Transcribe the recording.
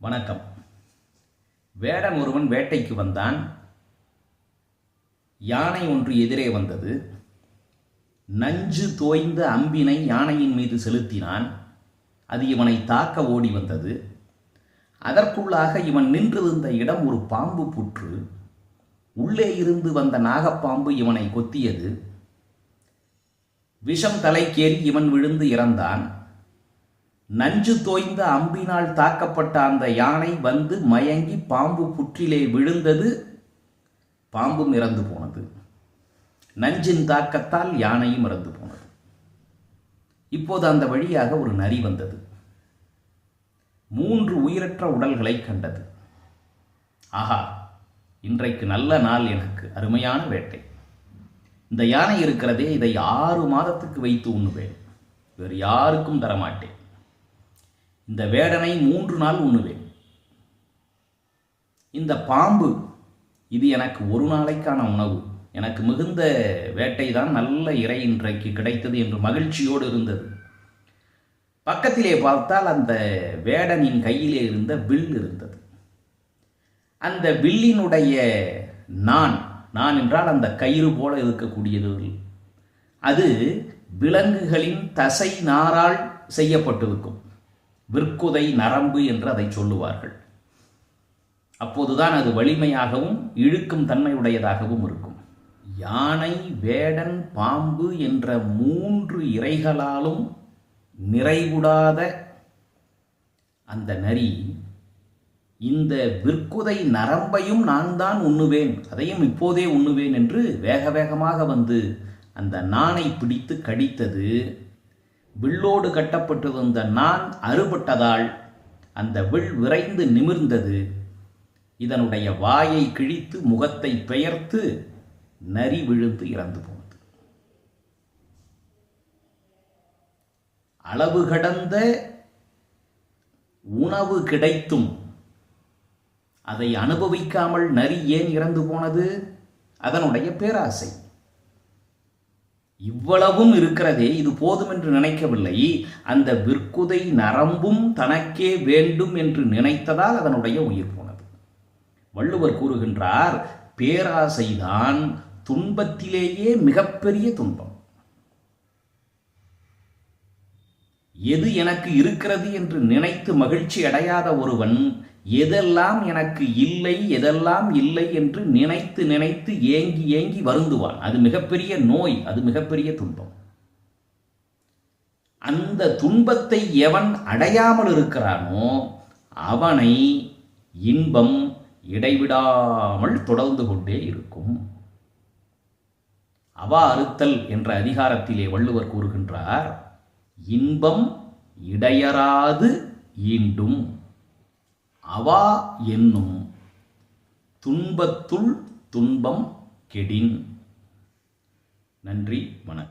வணக்கம். வேடன் ஒருவன் வேட்டைக்கு வந்தான். யானை ஒன்று எதிரே வந்தது. நஞ்சு தோய்ந்த அம்பினை யானையின் மீது செலுத்தினான். அது இவனை தாக்க ஓடி வந்தது. அதற்குள்ளாக இவன் நின்றிருந்த இடம் ஒரு பாம்பு புற்று. உள்ளே இருந்து வந்த நாகப்பாம்பு இவனை கொத்தியது. விஷம் தலைக்கேறி இவன் விழுந்து இறந்தான். நஞ்சு தோய்ந்த அம்பினால் தாக்கப்பட்ட அந்த யானை வந்து மயங்கி பாம்பு புற்றிலே விழுந்தது. பாம்பும் இறந்து போனது. நஞ்சின் தாக்கத்தால் யானையும் இறந்து போனது. இப்போது அந்த வழியாக ஒரு நரி வந்தது. மூன்று உயிரற்ற உடல்களை கண்டது. ஆஹா இன்றைக்கு நல்ல நாள் எனக்கு. அருமையான வேட்டை. இந்த யானை இருக்கிறதே இதை ஆறு மாதத்துக்கு வைத்து உண்ணுவேன். வேறு யாருக்கும் தரமாட்டேன். இந்த வேடனை மூன்று நாள் உண்ணுவேன். இந்த பாம்பு இது எனக்கு ஒரு நாளைக்கான உணவு. எனக்கு மிகுந்த வேட்டை தான் நல்ல இறை இன்றைக்கு கிடைத்தது என்று மகிழ்ச்சியோடு இருந்தது. பக்கத்திலே பார்த்தால் அந்த வேடனின் கையிலே இருந்த வில் இருந்தது. அந்த வில்லினுடைய நான் நான் என்றால் அந்த கயிறு போல இருக்கக்கூடியது. அது விலங்குகளின் தசை நாரால் செய்யப்பட்டிருக்கும். விற்குதை நரம்பு என்று அதை சொல்லுவார்கள். அப்போதுதான் அது வலிமையாகவும் இழுக்கும் தன்மையுடையதாகவும் இருக்கும். யானை வேடன் பாம்பு என்ற மூன்று இறைகளாலும் நிறைவுடாத அந்த நரி இந்த விற்குதை நரம்பையும் நான் தான் உண்ணுவேன் அதையும் இப்போதே உண்ணுவேன் என்று வேக வேகமாக வந்து அந்த நானை பிடித்து கடித்தது வில்லோடு கட்டப்பட்டிருந்த நான் அறுபட்டதால் அந்த வில் விரைந்து நிமிர்ந்தது. இதனுடைய வாயை கிழித்து முகத்தை பெயர்த்து நரி விழுந்து இறந்து போனது. அளவு கடந்த உணவு கிடைத்தும் அதை அனுபவிக்காமல் நரி ஏன் இறந்து போனது? அதனுடைய பேராசை. இவ்வளவும் இருக்கிறதே இது போதும் என்று நினைக்கவில்லை. அந்த விற்குதை நரம்பும் தனக்கே வேண்டும் என்று நினைத்ததால் அதனுடைய உயிர் போனது. வள்ளுவர் கூறுகின்றார் பேராசைதான் துன்பத்திலேயே மிகப்பெரிய துன்பம். எது எனக்கு இருக்கிறது என்று நினைத்து மகிழ்ச்சி அடையாத ஒருவன் எதெல்லாம் எனக்கு இல்லை எதெல்லாம் இல்லை என்று நினைத்து நினைத்து ஏங்கி ஏங்கி வருந்துவான். அது மிகப்பெரிய நோய் அது மிகப்பெரிய துன்பம். அந்த துன்பத்தை எவன் அடையாமல் இருக்கிறானோ அவனை இன்பம் இடைவிடாமல் தொடர்ந்து கொண்டே இருக்கும். அவா அறுத்தல் என்ற அதிகாரத்திலே வள்ளுவர் கூறுகின்றார் இன்பம் இடையராது ஈண்டும். அவா என்னும் துன்பத்துள் துன்பம் கெடின். நன்றி வணக்கம்.